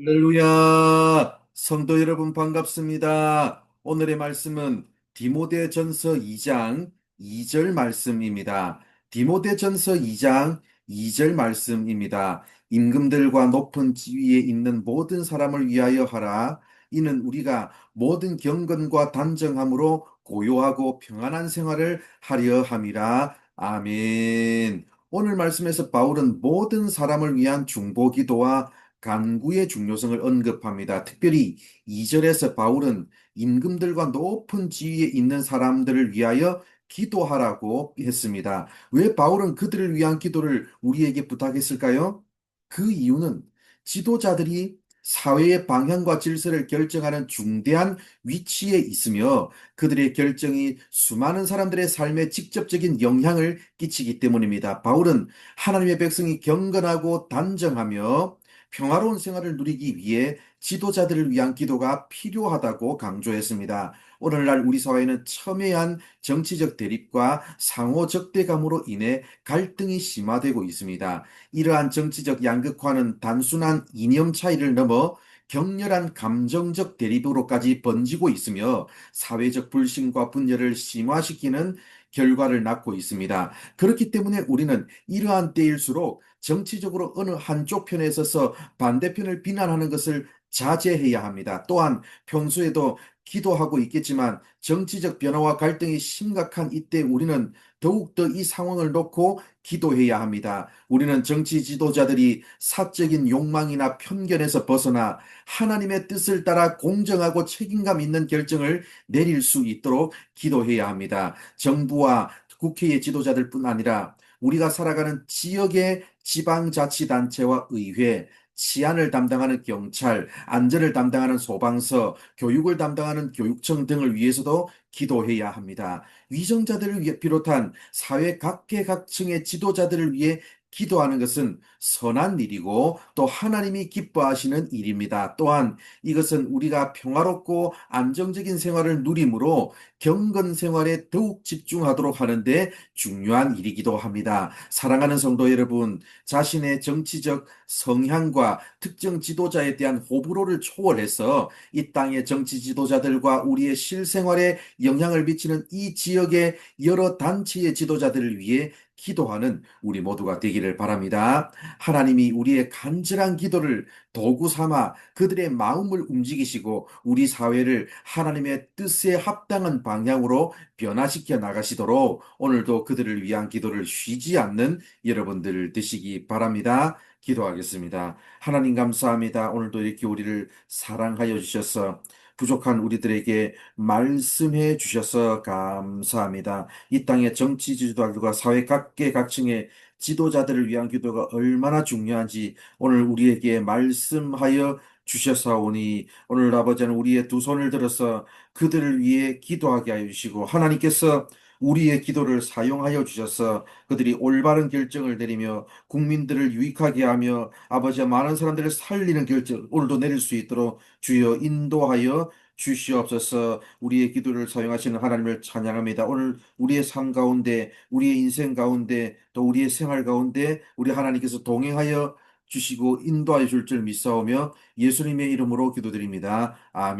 할렐루야! 성도 여러분 반갑습니다. 오늘의 말씀은 디모데전서 2장 2절 말씀입니다. 디모데전서 2장 2절 말씀입니다. 임금들과 높은 지위에 있는 모든 사람을 위하여 하라. 이는 우리가 모든 경건과 단정함으로 고요하고 평안한 생활을 하려 함이라. 아멘. 오늘 말씀에서 바울은 모든 사람을 위한 중보 기도와 간구의 중요성을 언급합니다. 특별히 2절에서 바울은 임금들과 높은 지위에 있는 사람들을 위하여 기도하라고 했습니다. 왜 바울은 그들을 위한 기도를 우리에게 부탁했을까요? 그 이유는 지도자들이 사회의 방향과 질서를 결정하는 중대한 위치에 있으며 그들의 결정이 수많은 사람들의 삶에 직접적인 영향을 끼치기 때문입니다. 바울은 하나님의 백성이 경건하고 단정하며 평화로운 생활을 누리기 위해 지도자들을 위한 기도가 필요하다고 강조했습니다. 오늘날 우리 사회는 첨예한 정치적 대립과 상호 적대감으로 인해 갈등이 심화되고 있습니다. 이러한 정치적 양극화는 단순한 이념 차이를 넘어 격렬한 감정적 대립으로까지 번지고 있으며 사회적 불신과 분열을 심화시키는 결과를 낳고 있습니다. 그렇기 때문에 우리는 이러한 때일수록 정치적으로 어느 한쪽 편에 서서 반대편을 비난하는 것을 자제해야 합니다. 또한 평소에도 기도하고 있겠지만 정치적 변화와 갈등이 심각한 이때 우리는 더욱더 이 상황을 놓고 기도해야 합니다. 우리는 정치 지도자들이 사적인 욕망이나 편견에서 벗어나 하나님의 뜻을 따라 공정하고 책임감 있는 결정을 내릴 수 있도록 기도해야 합니다. 정부와 국회의 지도자들 뿐 아니라 우리가 살아가는 지역의 지방자치단체와 의회, 치안을 담당하는 경찰, 안전을 담당하는 소방서, 교육을 담당하는 교육청 등을 위해서도 기도해야 합니다. 위정자들을 비롯한 사회 각계 각층의 지도자들을 위해 기도하는 것은 선한 일이고 또 하나님이 기뻐하시는 일입니다. 또한 이것은 우리가 평화롭고 안정적인 생활을 누림으로 경건 생활에 더욱 집중하도록 하는데 중요한 일이기도 합니다. 사랑하는 성도 여러분, 자신의 정치적 성향과 특정 지도자에 대한 호불호를 초월해서 이 땅의 정치 지도자들과 우리의 실생활에 영향을 미치는 이 지역의 여러 단체의 지도자들을 위해 기도하는 우리 모두가 되기를 바랍니다. 하나님이 우리의 간절한 기도를 도구 삼아 그들의 마음을 움직이시고 우리 사회를 하나님의 뜻에 합당한 방향으로 변화시켜 나가시도록 오늘도 그들을 위한 기도를 쉬지 않는 여러분들 되시기 바랍니다. 기도하겠습니다. 하나님 감사합니다. 오늘도 이렇게 우리를 사랑하여 주셔서 부족한 우리들에게 말씀해 주셔서 감사합니다. 이 땅의 정치 지도자들과 사회 각계각층의 지도자들을 위한 기도가 얼마나 중요한지 오늘 우리에게 말씀하여 주셨사오니 오늘 아버지는 우리의 두 손을 들어서 그들을 위해 기도하게 하여 주시고 하나님께서 우리의 기도를 사용하여 주셔서 그들이 올바른 결정을 내리며 국민들을 유익하게 하며 아버지와 많은 사람들을 살리는 결정 오늘도 내릴 수 있도록 주여 인도하여 주시옵소서 우리의 기도를 사용하시는 하나님을 찬양합니다. 오늘 우리의 삶 가운데 우리의 인생 가운데 또 우리의 생활 가운데 우리 하나님께서 동행하여 주시고 인도하여 줄 줄 믿사오며 예수님의 이름으로 기도드립니다. 아멘.